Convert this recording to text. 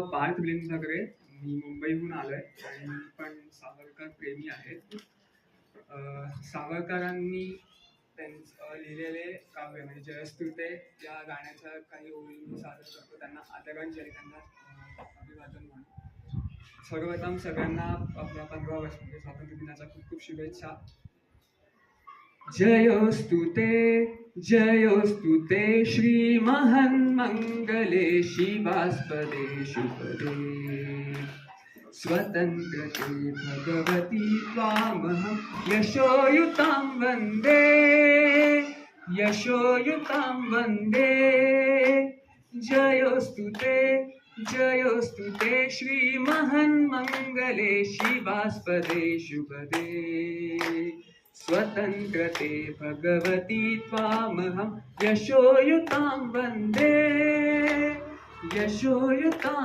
पार्थ ठाकरे मी मुंबईहून आलोय आणि मी पण सावरकर प्रेमी आहे. सावरकरांनी त्यांचं लिहिलेले काव्य म्हणजे जयस्तुते या गाण्याच्या काही ओळी मी सादर करतो. त्यांना आदरांजली त्यांना अभिवादन म्हणून. सर्वप्रथम सगळ्यांना आपल्या पंधरा वर्ष म्हणजे स्वातंत्र्य दिनाच्या खूप खूप शुभेच्छा. जयस्तुते जयोस्तुते श्रीमहन्मङ्गले शिवास्पदे शुभदे स्वतन्त्रते भगवती त्वामहं यशोयुतां वन्दे। यशोयुतां वन्दे। जयोस्तुते जयोस्तुते श्रीमहन्मङ्गले शिवास्पदे शुभदे स्वतन्त्रते भगवती त्वामहं यशोयुतां वन्दे यशोयुतां